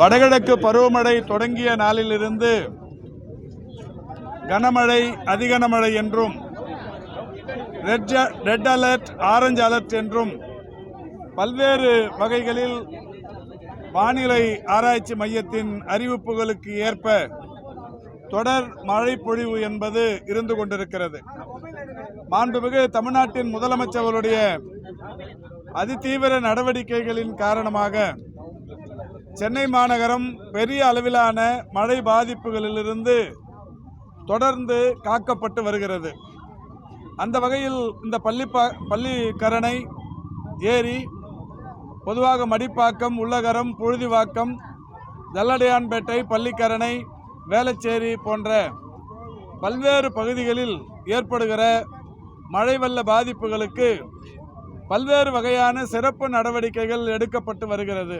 வடகிழக்கு பருவமழை தொடங்கிய நாளிலிருந்து கனமழை அதிகனமழை என்றும் red red alert orange alert என்றும் பல்வேறு வகைகளில் வானிலை ஆராய்ச்சி மையத்தின் அறிவிப்புகளுக்கு ஏற்ப தொடர் மழை பொழிவு என்பது இருந்து கொண்டிருக்கிறது. மாண்புமிகு தமிழ்நாட்டின் முதலமைச்சர்களுடைய அதிதீவிர நடவடிக்கைகளின் காரணமாக சென்னை மாநகரம் பெரிய அளவிலான மழை பாதிப்புகளிலிருந்து தொடர்ந்து காக்கப்பட்டு வருகிறது. அந்த வகையில் இந்த பள்ளி பள்ளிக்கரணை ஏரி பொதுவாக மடிப்பாக்கம் உள்ளகரம் புழுதிவாக்கம் ஜல்லடையான்பேட்டை பள்ளிக்கரணை வேளச்சேரி போன்ற பல்வேறு பகுதிகளில் ஏற்படுகிற மழை வெள்ள பாதிப்புகளுக்கு பல்வேறு வகையான சிறப்பு நடவடிக்கைகள் எடுக்கப்பட்டு வருகிறது.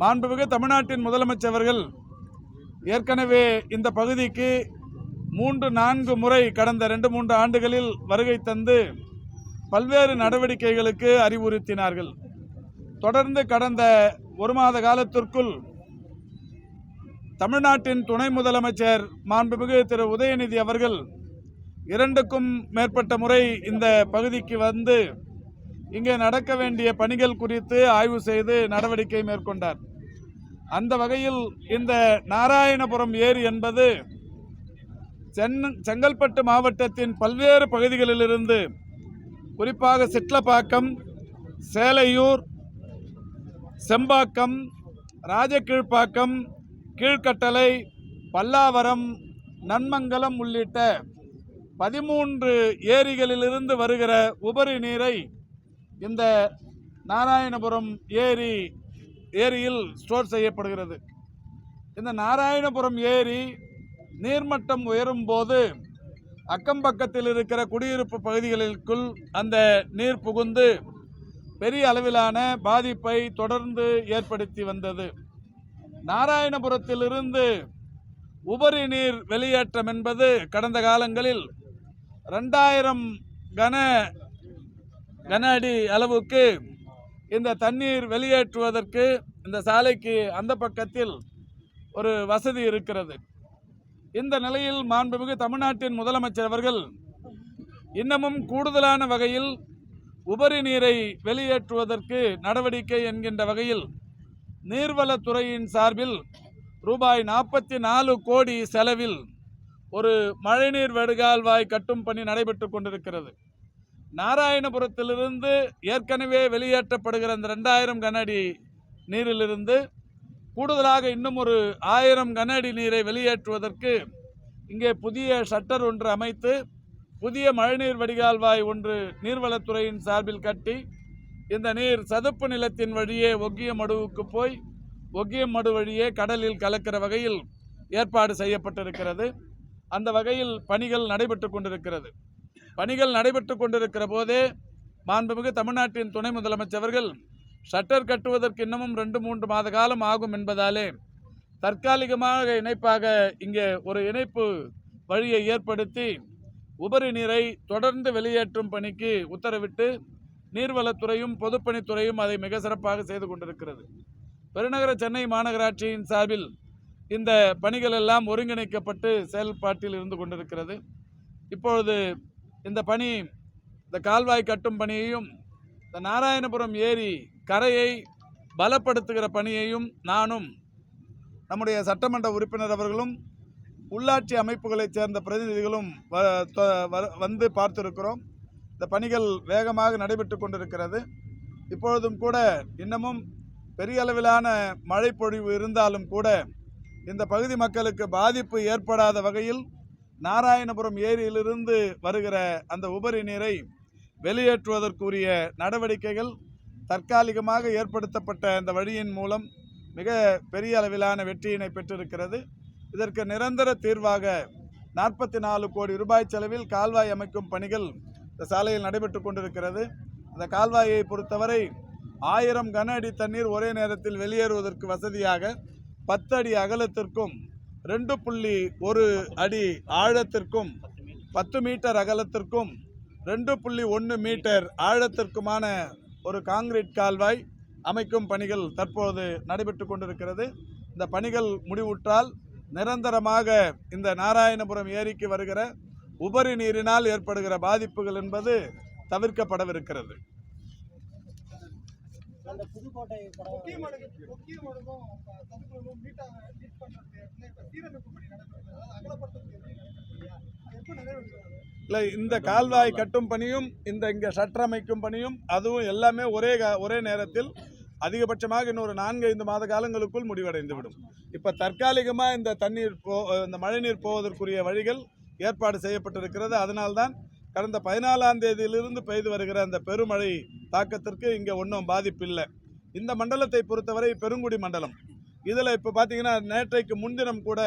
மாண்புமிகு தமிழ்நாட்டின் முதலமைச்சர்கள் ஏற்கனவே இந்த பகுதிக்கு மூன்று நான்கு முறை கடந்த ரெண்டு மூன்று ஆண்டுகளில் வருகை தந்து பல்வேறு நடவடிக்கைகளுக்கு அறிவுறுத்தினார்கள். தொடர்ந்து கடந்த ஒரு மாத காலத்திற்குள் தமிழ்நாட்டின் துணை முதலமைச்சர் மாண்புமிகு திரு. உதயநிதி அவர்கள் இரண்டுக்கும் மேற்பட்ட முறை இந்த பகுதிக்கு வந்து இங்கே நடக்க வேண்டிய பணிகள் குறித்து ஆய்வு செய்து நடவடிக்கை மேற்கொண்டார். அந்த வகையில் இந்த நாராயணபுரம் ஏரி என்பது சென் செங்கல்பட்டு மாவட்டத்தின் பல்வேறு பகுதிகளிலிருந்து குறிப்பாக சிட்லப்பாக்கம் சேலையூர் செம்பாக்கம் ராஜகீழ்ப்பாக்கம் கீழ்கட்டளை பல்லாவரம் நன்மங்கலம் உள்ளிட்ட பதிமூன்று ஏரிகளிலிருந்து வருகிற உபரி நீரை இந்த நாராயணபுரம் ஏரி ஏரியில் ஸ்டோர் செய்யப்படுகிறது. இந்த நாராயணபுரம் ஏரி நீர்மட்டம் உயரும் போது அக்கம் பக்கத்தில் இருக்கிற குடியிருப்பு பகுதிகளுக்குள் அந்த நீர் புகுந்து பெரிய அளவிலான பாதிப்பை தொடர்ந்து ஏற்படுத்தி வந்தது. நாராயணபுரத்திலிருந்து உபரி நீர் வெளியேற்றம் என்பது கடந்த காலங்களில் ரெண்டாயிரம் கன கன அடி அளவுக்கு இந்த தண்ணீர் வெளியேற்றுவதற்கு இந்த சாலைக்கு அந்த பக்கத்தில் ஒரு வசதி இருக்கிறது. இந்த நிலையில் மாண்புமிகு தமிழ்நாட்டின் முதலமைச்சர் அவர்கள் இன்னமும் கூடுதலான வகையில் உபரி நீரை வெளியேற்றுவதற்கு நடவடிக்கை என்கின்ற வகையில் நீர்வளத்துறையின் சார்பில் ரூபாய் நாற்பத்தி நாலு கோடி செலவில் ஒரு மழைநீர் வடிகால்வாய் கட்டும் பணி நடைபெற்று கொண்டிருக்கிறது. நாராயணபுரத்திலிருந்து ஏற்கனவே வெளியேற்றப்படுகிற அந்த ரெண்டாயிரம் கனஅடி நீரிலிருந்து கூடுதலாக இன்னும் ஒரு ஆயிரம் கனஅடி நீரை வெளியேற்றுவதற்கு இங்கே புதிய ஷட்டர் ஒன்று அமைத்து புதிய மழைநீர் வடிகால்வாய் ஒன்று நீர்வளத்துறையின் சார்பில் கட்டி இந்த நீர் சதுப்பு நிலத்தின் வழியே ஒக்கியம் மடுவுக்கு போய் ஒக்கியம் மடு வழியே கடலில் கலக்கிற வகையில் ஏற்பாடு செய்யப்பட்டிருக்கிறது. அந்த வகையில் பணிகள் நடைபெற்று கொண்டிருக்கிறது. பணிகள் நடைபெற்று கொண்டிருக்கிற போதே மாண்புமிகு தமிழ்நாட்டின் துணை முதலமைச்சர்கள் ஷட்டர் கட்டுவதற்கு இன்னமும் ரெண்டு மூன்று மாத காலம் ஆகும் என்பதாலே தற்காலிகமாக இணைப்பாக இங்கே ஒரு இணைப்பு வழியை ஏற்படுத்தி உபரி நீரை தொடர்ந்து வெளியேற்றும் பணிக்கு உத்தரவிட்டு நீர்வளத்துறையும் பொதுப்பணித்துறையும் அதை மிக சிறப்பாக செய்து கொண்டிருக்கிறது. பெருநகர சென்னை மாநகராட்சியின் சார்பில் இந்த பணிகள் எல்லாம் ஒருங்கிணைக்கப்பட்டு செயல்பாட்டில் இருந்து கொண்டிருக்கிறது. இப்பொழுது இந்த பணி இந்த கால்வாய் கட்டும் பணியையும் இந்த நாராயணபுரம் ஏரி கரையை பலப்படுத்துகிற பணியையும் நானும் நம்முடைய சட்டமன்ற உறுப்பினர் அவர்களும் உள்ளாட்சி அமைப்புகளைச் சேர்ந்த பிரதிநிதிகளும் வ- தொ- வ- வந்து பார்த்திருக்கிறோம். இந்த பணிகள் வேகமாக நடைபெற்று கொண்டிருக்கிறது. இப்பொழுதும் கூட இன்னமும் பெரிய அளவிலான மழை பொழிவு இருந்தாலும் கூட இந்த பகுதி மக்களுக்கு பாதிப்பு ஏற்படாத வகையில் நாராயணபுரம் ஏரியிலிருந்து வருகிற அந்த உபரி நீரை வெளியேற்றுவதற்குரிய நடவடிக்கைகள் தற்காலிகமாக ஏற்படுத்தப்பட்ட இந்த வழியின் மூலம் மிக பெரிய அளவிலான வெற்றியினை பெற்றிருக்கிறது. இதற்கு நிரந்தர தீர்வாக நாற்பத்தி நாலு கோடி ரூபாய் செலவில் கால்வாய் அமைக்கும் பணிகள் இந்த சாலையில் நடைபெற்று கொண்டிருக்கிறது. அந்த கால்வாயை பொறுத்தவரை ஆயிரம் கன அடி தண்ணீர் ஒரே நேரத்தில் வெளியேறுவதற்கு வசதியாக பத்து அடி அகலத்திற்கும் ரெண்டு புள்ளி ஒரு அடி ஆழத்திற்கும் பத்து மீட்டர் அகலத்திற்கும் ரெண்டு புள்ளி ஒன்று மீட்டர் ஆழத்திற்குமான ஒரு காங்கிரீட் கால்வாய் அமைக்கும் பணிகள் தற்போது நடைபெற்று கொண்டிருக்கிறது. இந்த பணிகள் முடிவுற்றால் நிரந்தரமாக இந்த நாராயணபுரம் ஏரிக்கு வருகிற உபரி நீரினால் ஏற்படுகிற பாதிப்புகள் என்பது தவிர்க்கப்படவிருக்கிறது. அந்த புதுக்கோட்டை படம் முக்கியமானது முக்கியமானதும் சதுப்புகளும் நீட்டாக நீட் பண்ணுறது இப்போ சீரமைப்பு பணி அதாவது அகலப்படுத்தக்கூடிய நிறைவேறுகிறது? இல்லை இந்த கால்வாய் கட்டும் பணியும் இந்த இங்கே அமைக்கும் பணியும் அதுவும் எல்லாமே ஒரே கா- ஒரே நேரத்தில் அதிகபட்சமாக இன்னொரு நான்கு ஐந்து மாத காலங்களுக்குள் முடிவடைந்து விடும் இப்போ தற்காலிகமாக இந்த தண்ணீர் போ இந்த மழைநீர் போவதற்குரிய வழிகள் ஏற்பாடு செய்யப்பட்டிருக்கிறது. அதனால்தான் கடந்த பதினாலாம் தேதியிலிருந்து பெய்து வருகிற அந்த பெருமழை தாக்கத்திற்கு இங்கே ஒன்றும் பாதிப்பில்லை. இந்த மண்டலத்தை பொறுத்தவரை பெருங்குடி மண்டலம். இதில் இப்போ பார்த்தீங்கன்னா நேற்றைக்கு முன்தினம் கூட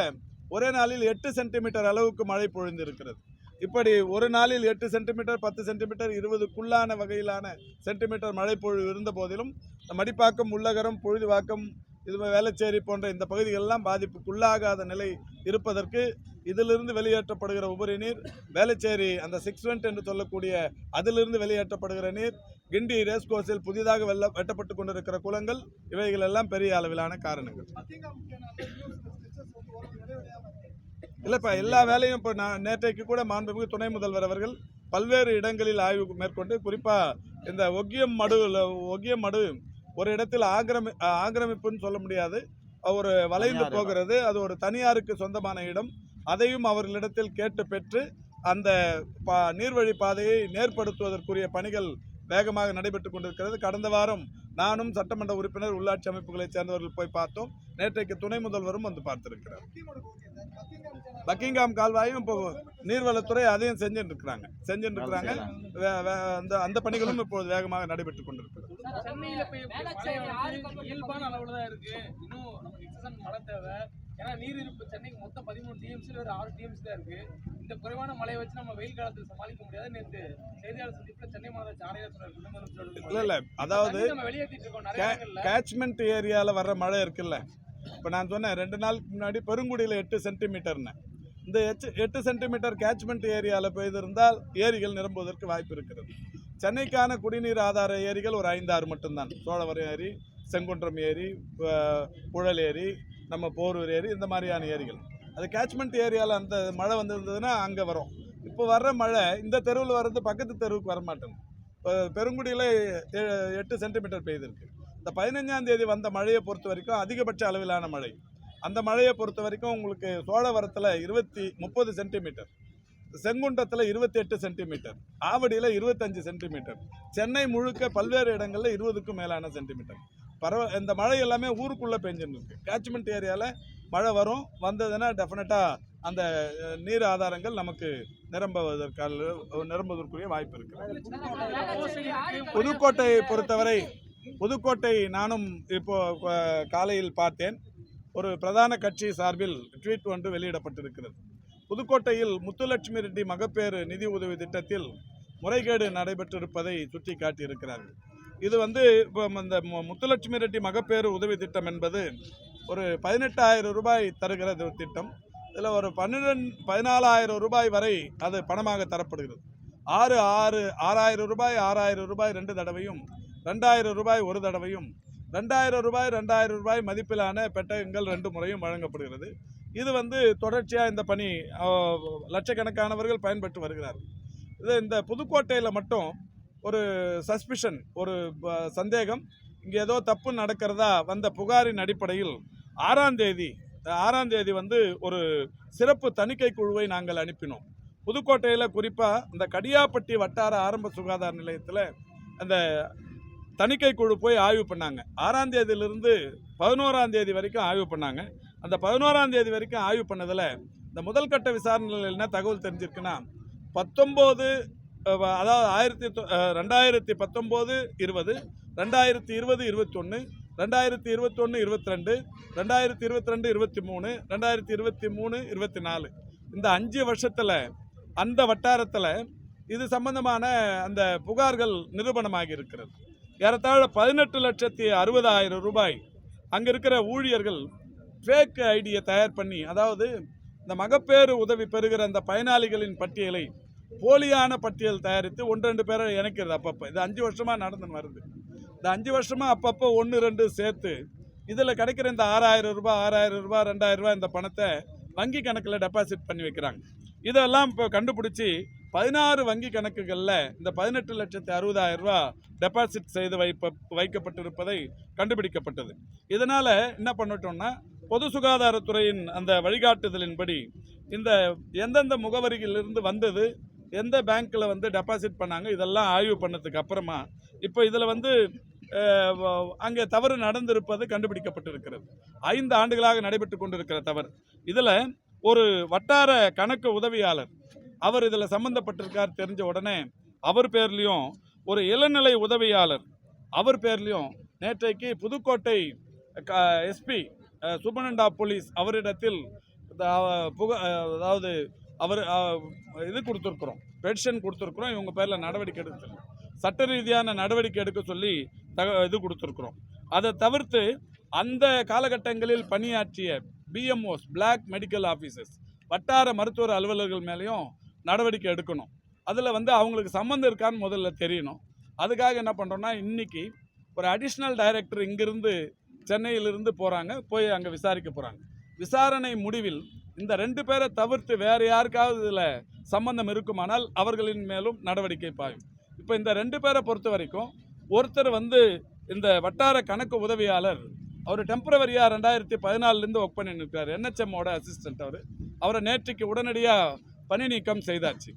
ஒரே நாளில் எட்டு சென்டிமீட்டர் அளவுக்கு மழை பொழிந்திருக்கிறது. இப்படி ஒரு நாளில் எட்டு சென்டிமீட்டர் பத்து சென்டிமீட்டர் இருபதுக்குள்ளான வகையிலான சென்டிமீட்டர் மழை பொழிவு இருந்த போதிலும் மடிப்பாக்கம் உள்ளகரம் பொழுதுவாக்கம் இது வேளச்சேரி போன்ற இந்த பகுதிகளெல்லாம் பாதிப்புக்குள்ளாகாத நிலை இருப்பதற்கு இதிலிருந்து வெளியேற்றப்படுகிற உபரி நீர் வேளச்சேரி அந்த சிக்ஸ் வெண்ட் என்று சொல்லக்கூடிய அதிலிருந்து வெளியேற்றப்படுகிற நீர் கிண்டி ரேஸ்கோஸில் புதிதாக வெள்ள வெட்டப்பட்டு கொண்டிருக்கிற குளங்கள் இவைகள் எல்லாம் பெரிய அளவிலான காரணங்கள். இல்லைப்பா எல்லா வேலையும் இப்போ நான் நேற்றைக்கு கூட மாண்புமிகு துணை முதல்வர் அவர்கள் பல்வேறு இடங்களில் ஆய்வு மேற்கொண்டு குறிப்பாக இந்த ஒக்கியம் மடு ஒக்கியம் மடு ஒரு இடத்தில் ஆக்கிரமி ஆக்கிரமிப்புன்னு சொல்ல முடியாது. ஒரு வளைந்து போகிறது அது ஒரு தனியாருக்கு சொந்தமான இடம். அதையும் அவர்களிடத்தில் கேட்டு பெற்று அந்த பா நீர்வழி பாதையை நேர்படுத்துவதற்குரிய பணிகள் வேகமாக நடைபெற்று கொண்டிருக்கிறது. கடந்த வாரம் நானும் சட்டமன்ற உறுப்பினர் உள்ளாட்சி அமைப்புகளைச் சேர்ந்தவர்கள் போய் பார்த்தோம். நேற்றைக்கு துணை முதல்வரும் வந்து பார்த்திருக்கிறார். பக்கிங்காம் கால்வாயும் இப்போ நீர்வளத்துறை அதையும் செஞ்சுட்டு இருக்கிறாங்க. செஞ்சுட்டு இருக்கிறாங்க. அந்த அந்த பணிகளும் இப்போது வேகமாக நடைபெற்று கொண்டிருக்கிறது. சென்னையில போய் இயல்பான அளவுல தான் இருக்கு. இன்னும் நமக்கு எக்ஸசன் மழை தேவை. ஏன்னா நீர் இருப்பு சென்னைக்கு மொத்தம் பதிமூணு டிஎம்சி ஒரு ஆறு டிஎம்சி தான் இருக்கு. இந்த குறைவான மழையை வச்சு நம்ம வெயில் காலத்தில் சமாளிக்க முடியாது. நேற்று செய்தியாளர் சந்திப்புல சென்னை மாநகராட்சி ஆணையர் சொன்னார் இல்லை இல்லை. அதாவது நம்ம வெளியேற்றிட்டு இருக்கோம். கேட்ச்மெண்ட் ஏரியாவில் வர்ற மழை இருக்குல்ல. இப்போ நான் சொன்னேன் ரெண்டு நாளுக்கு முன்னாடி பெருங்குடியில் எட்டு சென்டிமீட்டர்னு இந்த எட்டு எட்டு சென்டிமீட்டர் கேட்ச்மெண்ட் ஏரியாவில் பெய்திருந்தால் ஏரிகள் நிரம்புவதற்கு வாய்ப்பு இருக்கிறது. சென்னைக்கான குடிநீர் ஆதார ஏரிகள் ஒரு ஐந்தாறு மட்டும்தான். சோழவரம் ஏரி செங்குன்றம் ஏரி புழல் ஏரி நம்ம போரூர் ஏரி இந்த மாதிரியான ஏரிகள். அது கேட்ச்மெண்ட் ஏரியாவில் அந்த மழை வந்திருந்ததுன்னா அங்கே வரும். இப்போ வர்ற மழை இந்த தெருவில் வர்றது பக்கத்து தெருவுக்கு வரமாட்டேங்குது இப்போ பெருங்குடியில் எட்டு சென்டிமீட்டர் பெய்திருக்கு. இந்த பதினஞ்சாம் தேதி வந்த மழையை பொறுத்த வரைக்கும் அதிகபட்ச அளவிலான மழை. அந்த மழையை பொறுத்த வரைக்கும் உங்களுக்கு சோழவரத்தில் இருபத்தி முப்பது சென்டிமீட்டர் செங்குண்டத்தில் இருபத்தி எட்டு சென்டிமீட்டர் ஆவடியில் இருபத்தஞ்சு சென்டிமீட்டர் சென்னை முழுக்க பல்வேறு இடங்களில் இருபதுக்கும் மேலான சென்டிமீட்டர். பரவ இந்த மழை எல்லாமே ஊருக்குள்ளே பெஞ்சுன்னு இருக்குது கேட்ச்மெண்ட் ஏரியாவில் மழை வரும். வந்ததுன்னா டெஃபினட்டாக அந்த நீர் ஆதாரங்கள் நமக்கு நிரம்புவதற்கான நிரம்புவதற்குரிய வாய்ப்பு இருக்குது. புதுக்கோட்டையை பொறுத்தவரை புதுக்கோட்டை நானும் இப்போ காலையில் பார்த்தேன். ஒரு பிரதான கட்சி சார்பில் ட்வீட் ஒன்று வெளியிடப்பட்டிருக்கிறது. புதுக்கோட்டையில் முத்துலட்சுமி ரெட்டி மகப்பேறு நிதி உதவி திட்டத்தில் முறைகேடு நடைபெற்றிருப்பதை சுட்டிக்காட்டியிருக்கிறார்கள். இது வந்து இப்போ இந்த மு- முத்துலட்சுமி ரெட்டி மகப்பேறு உதவி திட்டம் என்பது ஒரு பதினெட்டாயிரம் ரூபாய் தருகிற ஒரு திட்டம். இதில் ஒரு பன்னிரெண்டு பதினாலாயிரம் ரூபாய் வரை அது பணமாக தரப்படுகிறது. ஆறு ஆறு ஆறாயிரம் ரூபாய் ஆறாயிரம் ரூபாய் ரெண்டு தடவையும் ரெண்டாயிரம் ரூபாய் ஒரு தடவையும் ரெண்டாயிரம் ரூபாய் ரெண்டாயிரம் ரூபாய் மதிப்பிலான பெட்டகங்கள் ரெண்டு முறையும் வழங்கப்படுகிறது. இது வந்து தொடர்ச்சியாக இந்த பணி லட்சக்கணக்கானவர்கள் பயன்பெற்று வருகிறார்கள். இது இந்த புதுக்கோட்டையில் மட்டும் ஒரு சஸ்பிஷன் ஒரு ப- சந்தேகம் இங்கே ஏதோ தப்பு நடக்கிறதா வந்த புகாரின் அடிப்படையில் ஆறாம் தேதி ஆறாம் தேதி வந்து ஒரு சிறப்பு தணிக்கை குழுவை நாங்கள் அனுப்பினோம். புதுக்கோட்டையில் குறிப்பாக இந்த கடியாப்பட்டி வட்டார ஆரம்ப சுகாதார நிலையத்தில் அந்த தணிக்கை குழு போய் ஆய்வு பண்ணாங்க. ஆறாம் தேதியிலிருந்து பதினோராம் தேதி வரைக்கும் ஆய்வு பண்ணாங்க. அந்த பதினோராம் தேதி வரைக்கும் ஆய்வு பண்ணதில் இந்த முதல் கட்ட விசாரணையில் என்ன தகவல் தெரிஞ்சிருக்குன்னா பத்தொம்போது அதாவது ஆயிரத்தி தொ- ரெண்டாயிரத்தி பத்தொம்போது இருபது ரெண்டாயிரத்தி இருபது இருபத்தொன்று ரெண்டாயிரத்தி இருபத்தொன்று இருபத்தி ரெண்டு ரெண்டாயிரத்தி இருபத்தி ரெண்டு இருபத்தி மூணு ரெண்டாயிரத்தி இருபத்தி மூணு இருபத்தி நாலு இந்த அஞ்சு வருஷத்தில் அந்த வட்டாரத்தில் இது சம்பந்தமான அந்த புகார்கள் நிரூபணமாகி இருக்கிறது. ஏறத்தாழ பதினெட்டு லட்சத்தி அறுபதாயிரம் ரூபாய் அங்கே இருக்கிற ஊழியர்கள் ஃபேக் ஐடியை தயார் பண்ணி அதாவது இந்த மகப்பேறு உதவி பெறுகிற அந்த பயனாளிகளின் பட்டியலை போலியான பட்டியல் தயாரித்து ஒன்று ரெண்டு பேரை இணைக்கிறது அப்பப்போ. இது அஞ்சு வருஷமாக நடந்து வருது. இந்த அஞ்சு வருஷமாக அப்பப்போ ஒன்று ரெண்டு சேர்த்து இதில் கிடைக்கிற இந்த ஆறாயிரம் ரூபாய் ஆறாயிரம் ரூபாய் ரெண்டாயிரம் ரூபாய் இந்த பணத்தை வங்கி கணக்கில் டெபாசிட் பண்ணி வைக்கிறாங்க. இதெல்லாம் இப்போ கண்டுபிடிச்சி பதினாறு வங்கி கணக்குகளில் இந்த பதினெட்டு லட்சத்து அறுபதாயிரம் ரூபா டெபாசிட் செய்து வைப்ப வைக்கப்பட்டிருப்பதை கண்டுபிடிக்கப்பட்டது. இதனால் என்ன பண்ணிட்டோம்னா பொது சுகாதாரத்துறையின் அந்த வழிகாட்டுதலின்படி இந்த எந்தெந்த முகவரியிலிருந்து வந்தது எந்த பேங்க்கில் வந்து டெபாசிட் பண்ணாங்க இதெல்லாம் ஆய்வு பண்ணதுக்கு அப்புறமா இப்போ இதில் வந்து அங்கே தவறு நடந்திருப்பது கண்டுபிடிக்கப்பட்டிருக்கிறது. ஐந்து ஆண்டுகளாக நடைபெற்று கொண்டிருக்கிற தவறு. இதில் ஒரு வட்டார கணக்கு உதவியாளர் அவர் இதில் சம்மந்தப்பட்டிருக்கார் தெரிஞ்ச உடனே அவர் பேர்லேயும் ஒரு இளநிலை உதவியாளர் அவர் பேர்லேயும் நேற்றைக்கு புதுக்கோட்டை எஸ்பி சுப்பனண்டா போலீஸ் அவரிடத்தில் புக அதாவது அவர் இது கொடுத்துருக்குறோம். பென்ஷன் கொடுத்துருக்குறோம். இவங்க பேரில் நடவடிக்கை எடுத்து சட்ட ரீதியான நடவடிக்கை எடுக்க சொல்லி தக இது கொடுத்துருக்குறோம். அதை தவிர்த்து அந்த காலகட்டங்களில் பணியாற்றிய பிஎம்ஓஸ் பிளாக் மெடிக்கல் ஆஃபீஸர்ஸ் வட்டார மருத்துவர் அலுவலர்கள் மேலேயும் நடவடிக்கை எடுக்கணும். அதில் வந்து அவங்களுக்கு சம்மந்தம் இருக்கான்னு முதல்ல தெரியணும். அதுக்காக என்ன பண்ணுறோன்னா இன்றைக்கி ஒரு அடிஷ்னல் டைரக்டர் இங்கிருந்து சென்னையிலிருந்து போகிறாங்க போய் அங்கே விசாரிக்க போகிறாங்க விசாரணை முடிவில் இந்த ரெண்டு பேரை தவிர்த்து வேறு யாருக்காவது இதில் சம்பந்தம் இருக்குமானால் அவர்களின் மேலும் நடவடிக்கை பாயும். இப்போ இந்த ரெண்டு பேரை பொறுத்த வரைக்கும் ஒருத்தர் வந்து இந்த வட்டார கணக்கு உதவியாளர் அவர் டெம்பரவரியாக ரெண்டாயிரத்தி பதினாலுலேருந்து ஒர்க் பண்ணி நிற்கிறார் என்ஹெச்எம்மோட அசிஸ்டன்ட் அவர். அவரை நேற்றுக்கு உடனடியாக பணி நீக்கம் செய்தாச்சு.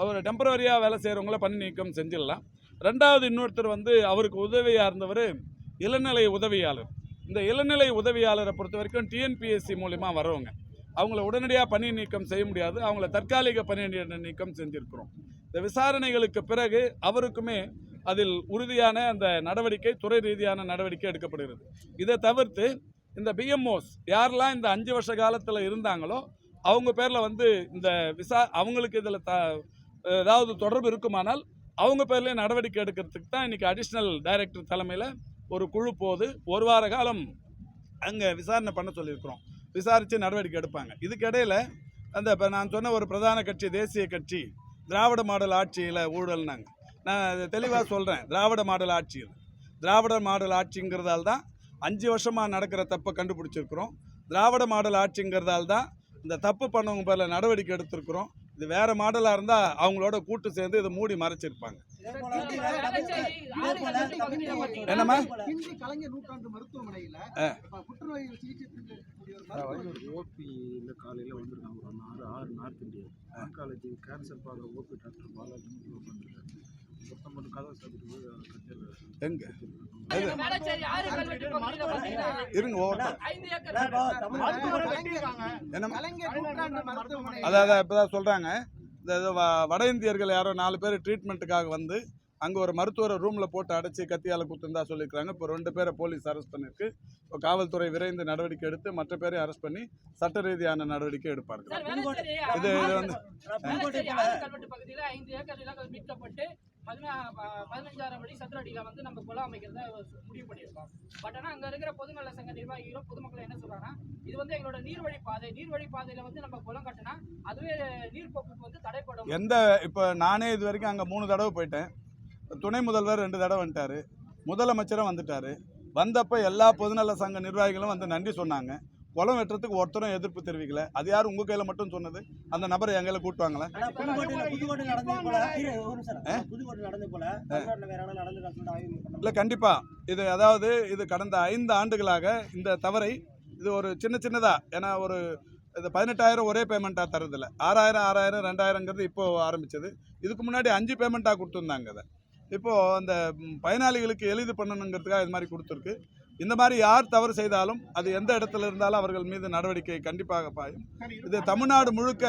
அவர் டெம்பரவரியாக வேலை செய்கிறவங்கள பணி நீக்கம் செஞ்சிடலாம். ரெண்டாவது இன்னொருத்தர் வந்து அவருக்கு உதவியாக இருந்தவர் இளநிலை உதவியாளர். இந்த இளநிலை உதவியாளரை பொறுத்த வரைக்கும் டிஎன்பிஎஸ்சி மூலிமா வரவங்க அவங்கள உடனடியாக பணி நீக்கம் செய்ய முடியாது. அவங்கள தற்காலிக பணி நீக்கம் செஞ்சுருக்கிறோம். இந்த விசாரணைகளுக்கு பிறகு அவருக்குமே அதில் உறுதியான அந்த நடவடிக்கை துறை ரீதியான நடவடிக்கை எடுக்கப்படுகிறது. இதை தவிர்த்து இந்த பிஎம்ஓஸ் யாரெல்லாம் இந்த அஞ்சு வருஷ காலத்தில் இருந்தாங்களோ அவங்க பேரில் வந்து இந்த விசா அவங்களுக்கு இதில் த ஏதாவது தொடர்பு இருக்குமானால் அவங்க பேர்லேயே நடவடிக்கை எடுக்கிறதுக்கு தான் இன்றைக்கி அடிஷ்னல் டைரக்டர் தலைமையில் ஒரு குழு போது ஒரு வார காலம் அங்கே விசாரணை பண்ண சொல்லியிருக்கிறோம். விசாரித்து நடவடிக்கை எடுப்பாங்க. இதுக்கிடையில் அந்த இப்போ நான் சொன்ன ஒரு பிரதான கட்சி தேசிய கட்சி திராவிட மாடல் ஆட்சியில் ஊழல்னாங்க. நான் தெளிவாக சொல்கிறேன் திராவிட மாடல் ஆட்சி இது. திராவிட மாடல் ஆட்சிங்கிறதால் தான் அஞ்சு வருஷமாக நடக்கிற தப்பை கண்டுபிடிச்சிருக்கிறோம். திராவிட மாடல் ஆட்சிங்கிறதால் தான் இந்த தப்பு பண்ணவங்க பேரில் நடவடிக்கை எடுத்திருக்கிறோம். இது வேறு மாடலாக இருந்தால் அவங்களோட கூட்டு சேர்ந்து இதை மூடி மறைச்சிருப்பாங்க. என்னம்மா? மருத்துவர் ஓபியில் காலையில் வந்திருக்காங்க. ஒரு ஆறு ஆறு நார்த் இந்தியா ஆன்காலஜி கேன்சர் பார்க்குற ஓபி டாக்டர் பாலாஜி எங்கே? இருங்க ஓட்டம் ஐந்து ஏக்கர் என்னம்மா? கலைஞர் நூற்றாண்டு மருத்துவமனை அதாவது இப்போ தான் சொல்கிறாங்க இந்த வட இந்தியர்கள் யாரோ நாலு பேர் ட்ரீட்மெண்ட்டுக்காக வந்து அங்கே ஒரு மருத்துவரை ரூமில் போட்டு அடைச்சி கத்தியால் குத்துந்தா சொல்லியிருக்காங்க இப்போ ரெண்டு பேரை போலீஸ் அரெஸ்ட் பண்ணியிருக்கு. இப்போ காவல்துறை விரைந்து நடவடிக்கை எடுத்து மற்ற பேரை அரெஸ்ட் பண்ணி சட்ட ரீதியான நடவடிக்கை எடுப்பார்கள். இது வந்து பதினா பதினஞ்சாயிரம் அடி சதுர அடியில் வந்து நம்ம குளம் அமைக்கிறத முடிவு பண்ணியிருக்கோம். பட் ஆனால் அங்கே இருக்கிற பொதுநல சங்க நிர்வாகிகளும் பொதுமக்கள் என்ன சொல்கிறாங்கன்னா இது வந்து எங்களோட நீர்வழி பாதை. நீர்வழி பாதையில் வந்து நம்ம குளம் கட்டினா அதுவே நீர்ப்போக்குக்கு வந்து தடைப்படும். எந்த இப்போ நானே இது வரைக்கும் அங்கே மூணு தடவை போயிட்டேன். துணை முதல்வர் ரெண்டு தடவை வந்துட்டார். முதலமைச்சரும் வந்துட்டார். வந்தப்போ எல்லா பொதுநல சங்க நிர்வாகிகளும் வந்து நன்றி சொன்னாங்க. குளம் வெட்டுறதுக்கு ஒருத்தரும் எதிர்ப்பு தெரிவிக்கல. அது யார் உங்கள் கையில் மட்டும் சொன்னது? அந்த நபரை என் கையில் கூட்டுவாங்களே இல்லை கண்டிப்பாக இது அதாவது இது கடந்த ஐந்து ஆண்டுகளாக இந்த தவறை இது ஒரு சின்ன சின்னதாக ஏன்னா ஒரு இது பதினெட்டாயிரம் ஒரே பேமெண்ட்டாக தரதில்ல ஆறாயிரம் ஆறாயிரம் ரெண்டாயிரங்கிறது இப்போ ஆரம்பிச்சது. இதுக்கு முன்னாடி அஞ்சு பேமெண்ட்டாக கொடுத்துருந்தாங்க அதை இப்போது அந்த பயனாளிகளுக்கு எளிது பண்ணணுங்கிறதுக்காக இது மாதிரி கொடுத்துருக்கு. இந்த மாதிரி யார் தவறு செய்தாலும் அது எந்த இடத்துல இருந்தாலும் அவர்கள் மீது நடவடிக்கை கண்டிப்பாக பாயும். இது தமிழ்நாடு முழுக்க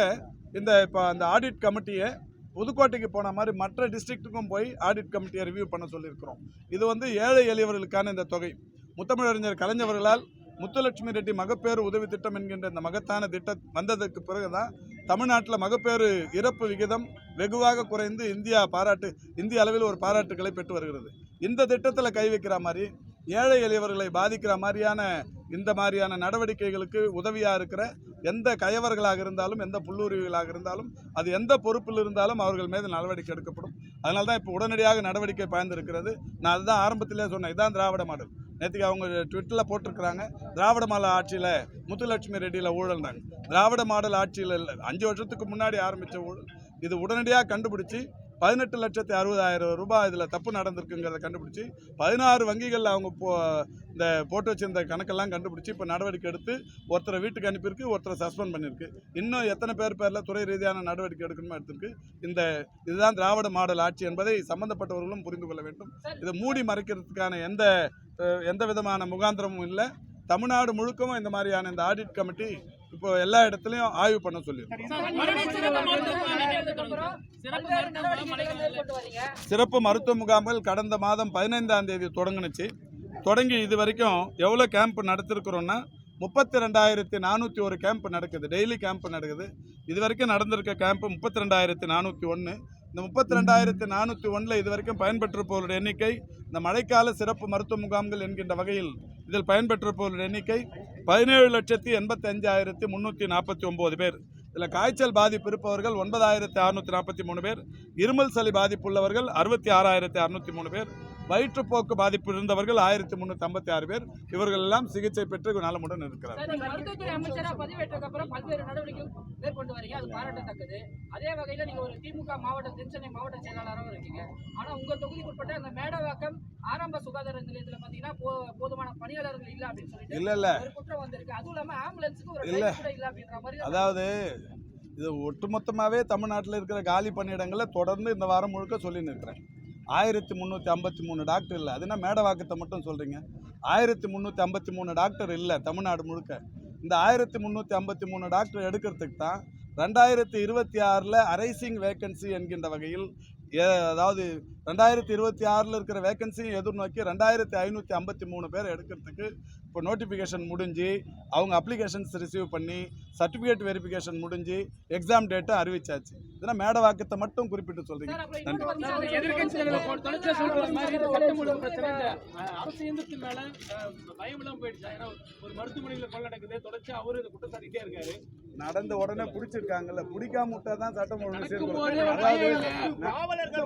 இந்த இப்போ அந்த ஆடிட் கமிட்டியை புதுக்கோட்டைக்கு போன மாதிரி மற்ற டிஸ்ட்ரிக்ட்டுக்கும் போய் ஆடிட் கமிட்டியை ரிவ்யூ பண்ண சொல்லியிருக்கிறோம். இது வந்து ஏழை எளியவர்களுக்கான இந்த தொகை. முத்தமிழறிஞர் கலைஞர்களால் முத்துலட்சுமி ரெட்டி மகப்பேறு உதவி திட்டம் என்கின்ற இந்த மகத்தான திட்டம் வந்ததற்கு பிறகுதான் தமிழ்நாட்டில் மகப்பேறு இறப்பு விகிதம் வெகுவாக குறைந்து இந்தியா பாராட்டு இந்திய அளவில் ஒரு பாராட்டுகளை பெற்று வருகிறது. இந்த திட்டத்தில் கை வைக்கிற மாதிரி ஏழை எளியவர்களை பாதிக்கிற மாதிரியான இந்த மாதிரியான நடவடிக்கைகளுக்கு உதவியாக இருக்கிற எந்த கயவர்களாக இருந்தாலும் எந்த புல்லுருவிகளாக இருந்தாலும் அது எந்த பொறுப்பில் இருந்தாலும் அவர்கள் மீது நடவடிக்கை எடுக்கப்படும். அதனால தான் இப்போ உடனடியாக நடவடிக்கை பயந்திருக்கிறது. நான் அதுதான் ஆரம்பத்திலே சொன்னேன். இதுதான் திராவிட மாடல். நேற்றுக்கு அவங்க ட்விட்டரில் போட்டிருக்கிறாங்க. திராவிட மாடல் ஆட்சியில் முத்துலட்சுமி ரெட்டியில் ஊழல்னாங்க. திராவிட மாடல் ஆட்சியில் இல்லை அஞ்சு வருஷத்துக்கு முன்னாடி ஆரம்பித்த ஊழல். இது உடனடியாக கண்டுபிடிச்சி பதினெட்டு லட்சத்தி அறுபதாயிரம் ரூபாய் இதில் தப்பு நடந்திருக்குங்கிறத கண்டுபிடிச்சி பதினாறு வங்கிகளில் அவங்க போ இந்த போட்டு வச்சிருந்த கணக்கெல்லாம் கண்டுபிடிச்சி இப்போ நடவடிக்கை எடுத்து ஒருத்தரை வீட்டுக்கு அனுப்பியிருக்கு ஒருத்தரை சஸ்பெண்ட் பண்ணியிருக்கு. இன்னும் எத்தனை பேர் பேரில் துறை ரீதியான நடவடிக்கை எடுக்கணுமோ எடுத்திருக்கு. இந்த இதுதான் திராவிட மாடல் ஆட்சி என்பதை சம்பந்தப்பட்டவர்களும் புரிந்து கொள்ள வேண்டும். இதை மூடி மறைக்கிறதுக்கான எந்த எந்த விதமான முகாந்திரமும் இல்லை. தமிழ்நாடு முழுக்கவும் இந்த மாதிரியான இந்த ஆடிட் கமிட்டி இப்போ எல்லா இடத்துலையும் ஆய்வு பண்ண சொல்லியிருக்கோம் சிறப்பு மருத்துவ முகாம்கள் கடந்த மாதம் பதினைந்தாம் தேதி தொடங்குனுச்சு. தொடங்கி இது வரைக்கும் எவ்வளோ கேம்ப் நடத்திருக்கிறோன்னா முப்பத்தி ரெண்டாயிரத்தி நானூற்றி ஒரு கேம்ப் நடக்குது. டெய்லி கேம்ப் நடக்குது. இது வரைக்கும் நடந்திருக்க கேம்ப் முப்பத்தி ரெண்டாயிரத்தி நானூற்றி ஒன்று இந்த முப்பத்தி ரெண்டாயிரத்தி நானூற்றி ஒன்றில் இது வரைக்கும் பயன்பெற்றிருப்பவருடைய எண்ணிக்கை இந்த மழைக்கால சிறப்பு மருத்துவ முகாம்கள் என்கின்ற வகையில் இதில் பயன்பெற்றிருப்பவருடைய எண்ணிக்கை பதினேழு லட்சத்தி எண்பத்தி அஞ்சாயிரத்தி முந்நூற்றி நாற்பத்தி ஒம்பது பேர். இதில் காய்ச்சல் பாதிப்பு இருப்பவர்கள் ஒன்பதாயிரத்தி அறுநூற்றி நாற்பத்தி மூணு பேர். இருமல் சளி பாதிப்பு உள்ளவர்கள் அறுபத்தி ஆறாயிரத்தி அறுநூற்றி மூணு பேர். வயிற்றுப்போக்கு பாதிப்பு இருந்தவர்கள் ஆயிரத்தி முந்நூற்றி ஐம்பத்தி ஆறு பேர். இவர்கள் எல்லாம் சிகிச்சை பெற்று நலமுடன் இருக்கிறார் ஆரம்ப சுகாதார நிலையத்துல பாத்தீங்கன்னா போ- போதுமான பணியாளர்கள் இல்ல அப்படின்னு சொல்லிட்டு இல்லை இல்லை. குற்றம் வந்திருக்கு. அதுவும் இல்லாம ஆம்புலன்ஸுக்கு ஒரு இல்ல. இல்ல அப்படின்ற மாதிரி அதாவது இது ஒட்டுமொத்தமாகவே தமிழ்நாட்டில் இருக்கிற காலி பணியிடங்களை தொடர்ந்து இந்த வாரம் முழுக்க சொல்லின்னு இருக்கிறேன். ஆயிரத்தி முந்நூற்றி ஐம்பத்தி மூணு டாக்டர் இல்லை. அதுனா மேடவாக்கத்தை மட்டும் சொல்கிறீங்க ஆயிரத்தி முந்நூற்றி ஐம்பத்தி மூணு டாக்டர் இல்லை தமிழ்நாடு முழுக்க. இந்த ஆயிரத்தி முந்நூற்றி ஐம்பத்தி மூணு டாக்டர் எடுக்கிறதுக்கு தான் ரெண்டாயிரத்தி இருபத்தி ஆறில் அரைசிங் வேக்கன்சி என்கின்ற வகையில் அதாவது ரெண்டாயிரத்தி இருபத்தி ஆறில் இருக்கிற வேக்கன்சியும் எதிர்நோக்கி ரெண்டாயிரத்தி ஐநூற்றி ஐம்பத்தி மூணு பேர் எடுக்கிறதுக்கு இப்போ நோட்டிஃபிகேஷன் முடிஞ்சு அவங்க அப்ளிகேஷன்ஸ் ரிசீவ் பண்ணி சர்டிஃபிகேட் வெரிஃபிகேஷன் முடிஞ்சு எக்ஸாம் டேட்டை அறிவிச்சாச்சு. இதெல்லாம் மேடவாக்கத்தை மட்டும் குறிப்பிட்டு இன்னொரு நன்றி. நடந்த உடனே பிடிச்சிருக்காங்கல்ல பிடிக்காம விட்டா தான் சட்டம் ஒழுங்கு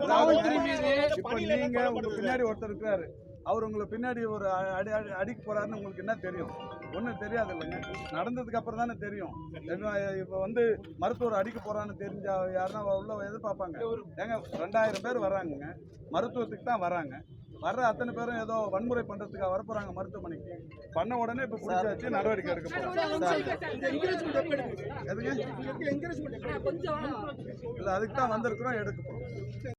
அதாவது இப்போ நீங்க உங்க பின்னாடி ஒருத்தர் இருக்காரு. அவர் உங்களை பின்னாடி ஒரு அடி அடி அடிக்க போறாருன்னு உங்களுக்கு என்ன தெரியும்? ஒன்றும் தெரியாது இல்லைங்க நடந்ததுக்கு அப்புறம் தானே தெரியும். இப்போ வந்து மருத்துவர் அடிக்க போறான்னு தெரிஞ்சா யாருன்னா உள்ள எதிர்பார்ப்பாங்க. ஏங்க ரெண்டாயிரம் பேர் வர்றாங்கங்க மருத்துவத்துக்கு தான் வராங்க. வர்ற அத்தனை பேரும் ஏதோ வன்முறை பண்றதுக்காக வரப்போறாங்க மருத்துவமனைக்கு. பண்ண உடனே இப்போ பிடிச்சாச்சு நடவடிக்கை எடுக்க போறோம் இல்லை அதுக்கு தான் வந்திருக்கிறோம் எடுக்க போறோம்.